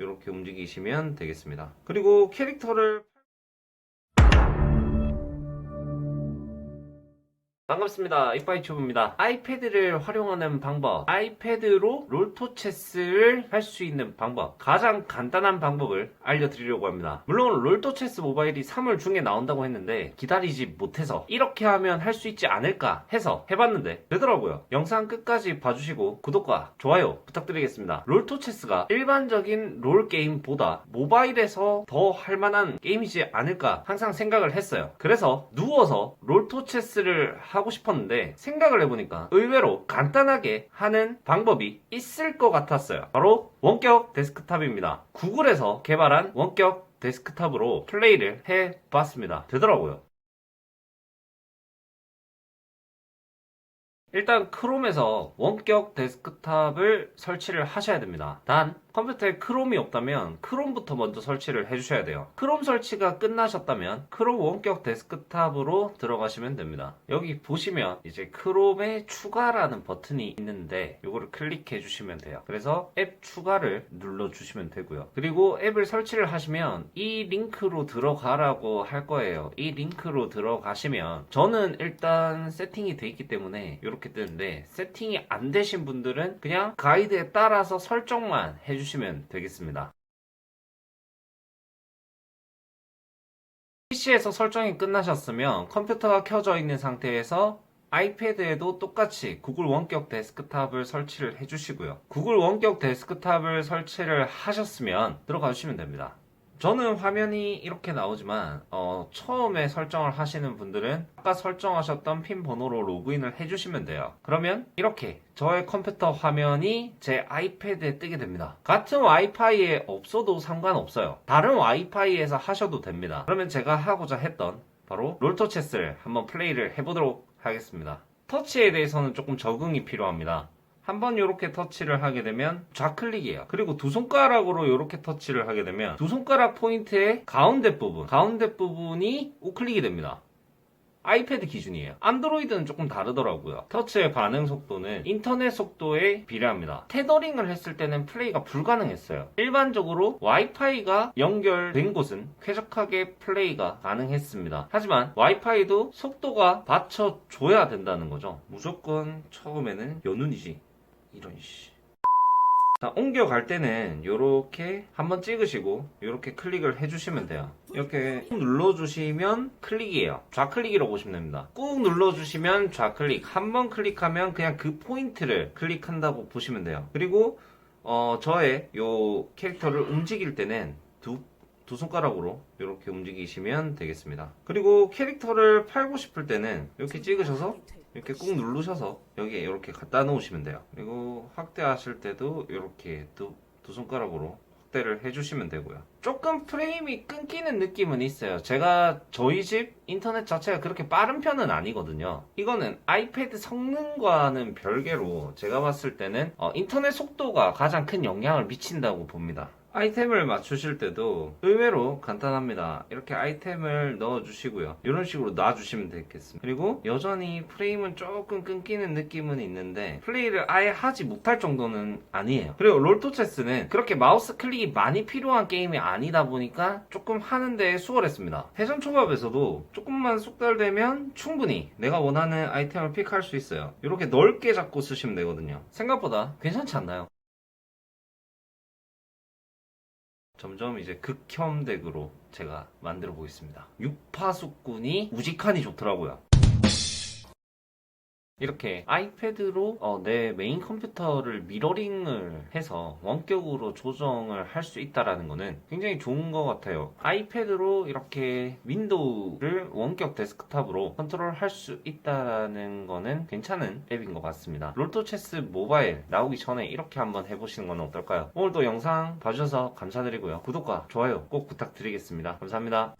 이렇게 움직이시면 되겠습니다. 그리고 캐릭터를 반갑습니다. 이빠이튜브입니다. 아이패드를 활용하는 방법, 아이패드로 롤토체스를 할 수 있는 방법, 가장 간단한 방법을 알려드리려고 합니다. 물론 롤토체스 모바일이 3월 중에 나온다고 했는데 기다리지 못해서 이렇게 하면 할 수 있지 않을까 해서 해봤는데 되더라고요. 영상 끝까지 봐주시고 구독과 좋아요 부탁드리겠습니다. 롤토체스가 일반적인 롤 게임보다 모바일에서 더 할만한 게임이지 않을까 항상 생각을 했어요. 그래서 누워서 롤토체스를 하고 싶었는데 생각을 해보니까 의외로 간단하게 하는 방법이 있을 것 같았어요. 바로 원격 데스크탑입니다. 구글에서 개발한 원격 데스크탑으로 플레이를 해봤습니다. 되더라고요. 일단 크롬에서 원격 데스크탑을 설치를 하셔야 됩니다. 단 컴퓨터에 크롬이 없다면 크롬부터 먼저 설치를 해주셔야 돼요. 크롬 설치가 끝나셨다면 크롬 원격 데스크탑으로 들어가시면 됩니다. 여기 보시면 이제 크롬에 추가라는 버튼이 있는데 이거를 클릭해 주시면 돼요. 그래서 앱 추가를 눌러 주시면 되고요. 그리고 앱을 설치를 하시면 이 링크로 들어가라고 할 거예요. 이 링크로 들어가시면 저는 일단 세팅이 돼 있기 때문에 이렇게 뜨는데 세팅이 안 되신 분들은 그냥 가이드에 따라서 설정만 해주시면 되겠습니다. PC에서 설정이 끝나셨으면 컴퓨터가 켜져 있는 상태에서 아이패드에도 똑같이 구글 원격 데스크탑을 설치를 해주시고요. 구글 원격 데스크탑을 설치를 하셨으면 들어가 주시면 됩니다. 저는 화면이 이렇게 나오지만 어, 처음에 설정을 하시는 분들은 아까 설정하셨던 핀 번호로 로그인을 해주시면 돼요. 그러면 이렇게 저의 컴퓨터 화면이 제 아이패드에 뜨게 됩니다. 같은 와이파이에 없어도 상관없어요. 다른 와이파이에서 하셔도 됩니다. 그러면 제가 하고자 했던 바로 롤토체스를 한번 플레이를 해보도록 하겠습니다. 터치에 대해서는 조금 적응이 필요합니다. 한번 이렇게 터치를 하게 되면 좌클릭이에요. 그리고 두 손가락으로 이렇게 터치를 하게 되면 두 손가락 포인트의 가운데 부분, 가운데 부분이 우클릭이 됩니다. 아이패드 기준이에요. 안드로이드는 조금 다르더라고요. 터치의 반응 속도는 인터넷 속도에 비례합니다. 테더링을 했을 때는 플레이가 불가능했어요. 일반적으로 와이파이가 연결된 곳은 쾌적하게 플레이가 가능했습니다. 하지만 와이파이도 속도가 받쳐줘야 된다는 거죠. 무조건 처음에는 연운이지. 이런 씨. 자, 옮겨갈 때는 이렇게 한번 찍으시고 이렇게 클릭을 해주시면 돼요. 이렇게 꾹 눌러주시면 클릭이에요. 좌클릭이라고 보시면 됩니다. 꾹 눌러주시면 좌클릭. 한번 클릭하면 그냥 그 포인트를 클릭한다고 보시면 돼요. 그리고 어, 저의 요 캐릭터를 움직일 때는 두, 두 손가락으로 이렇게 움직이시면 되겠습니다. 그리고 캐릭터를 팔고 싶을 때는 이렇게 찍으셔서 이렇게 꾹 누르셔서 여기에 이렇게 갖다 놓으시면 돼요. 그리고 확대하실 때도 이렇게 두, 두 손가락으로 확대를 해주시면 되고요. 조금 프레임이 끊기는 느낌은 있어요. 제가 저희 집 인터넷 자체가 그렇게 빠른 편은 아니거든요. 이거는 아이패드 성능과는 별개로 제가 봤을 때는 어, 인터넷 속도가 가장 큰 영향을 미친다고 봅니다. 아이템을 맞추실 때도 의외로 간단합니다. 이렇게 아이템을 넣어주시고요. 이런 식으로 놔주시면 되겠습니다. 그리고 여전히 프레임은 조금 끊기는 느낌은 있는데 플레이를 아예 하지 못할 정도는 아니에요. 그리고 롤토체스는 그렇게 마우스 클릭이 많이 필요한 게임이 아니다 보니까 조금 하는데 수월했습니다. 회전 초밥에서도 조금만 숙달되면 충분히 내가 원하는 아이템을 픽할 수 있어요. 이렇게 넓게 잡고 쓰시면 되거든요. 생각보다 괜찮지 않나요? 점점 이제 극혐 덱으로 제가 만들어 보겠습니다. 육파숙군이 우직하니 좋더라고요. 이렇게 아이패드로 어, 내 메인 컴퓨터를 미러링을 해서 원격으로 조정을 할 수 있다라는 거는 굉장히 좋은 것 같아요. 아이패드로 이렇게 윈도우를 원격 데스크탑으로 컨트롤 할 수 있다라는 거는 괜찮은 앱인 것 같습니다. 롤토체스 모바일 나오기 전에 이렇게 한번 해보시는 건 어떨까요? 오늘도 영상 봐주셔서 감사드리고요. 구독과 좋아요 꼭 부탁드리겠습니다. 감사합니다.